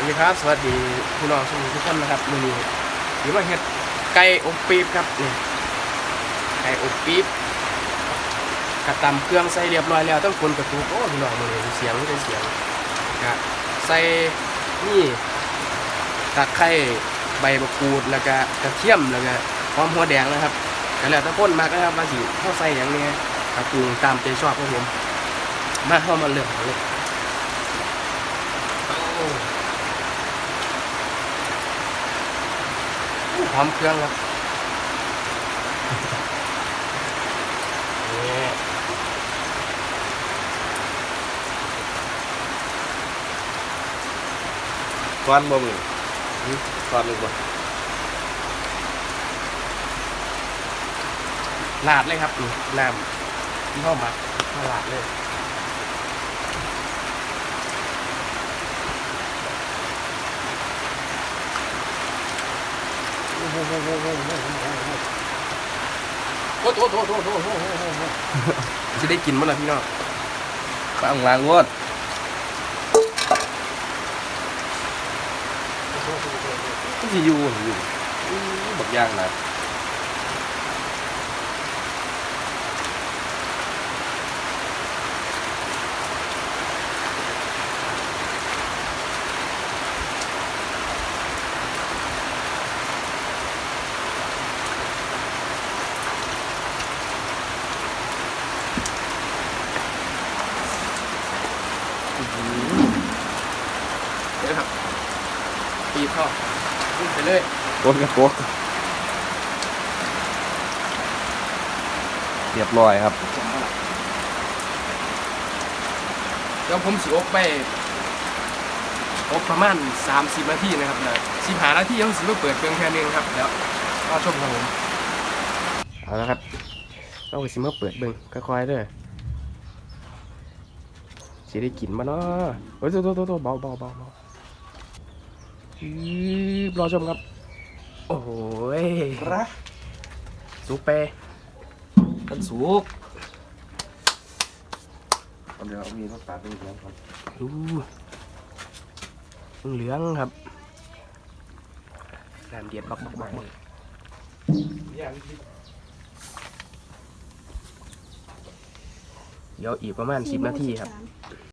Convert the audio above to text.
วัสดีครับสวัสดีพี่น้องทุกท่านนะครับมือนี้หรือว่าเฮ็ดไก่อบปี๊บครับนี่ไก่อบปี๊บกระตำเครื่องใส่เรียบร้อยแล้วต้องคนกระตุกโอ้พี่น้องมือเสียงไม่ได้เสียงกะใส่นี่ตะไคร้ใบมะกรูดแล้วก็กระเทียมแล้วก็หอมหัวแดงนะครับก็แล้วแต่คนมากนะครับว่าสิเข้าใส่อย่างนี้กระปรุงตามใจชอบครับผมมาเข้ามาเลือกเลย หอมเครื่องครับนี่ก้อนบ่มึงก้อนหนึ่งบ่หลาดเลยครับนี่น้ำที่เข้ามามาลาดเลย โอ้โหโอ้โหโอ้โหโอ้โหโอ้โหจะได้กินมั้ยล่ะพี่น้องข้างล่างวดที่อยู่อยู่บักย่างนะ เดี๋ยวครับปีบเข้าขึ้นไปเลยโกดกับโกดเรียบร้อยครับ เดี๋ยวผมสิอบไปอบประมาณ 30 นาทีนะครับนะสิบหานาทีต้องสิมาเปิดเครื่องแค่นึงครับเดี๋ยวรอชมครับผม เอาละครับเราก็สิมาเปิดเบิ่งค่อยๆเด้อ สิได้กินมาเนาะเฮ้ยโตโตโตโตเบาเบาเบาเบาอือรอชมครับ โอ้โหยรักสุกไปมันสุกเดี๋ยวเอามีดมาตัดดูแล้วครับดูเหลืองครับน้ำเดือดบักบักบักบัก เดี๋ยวอีกประมาณสิบนาทีครับ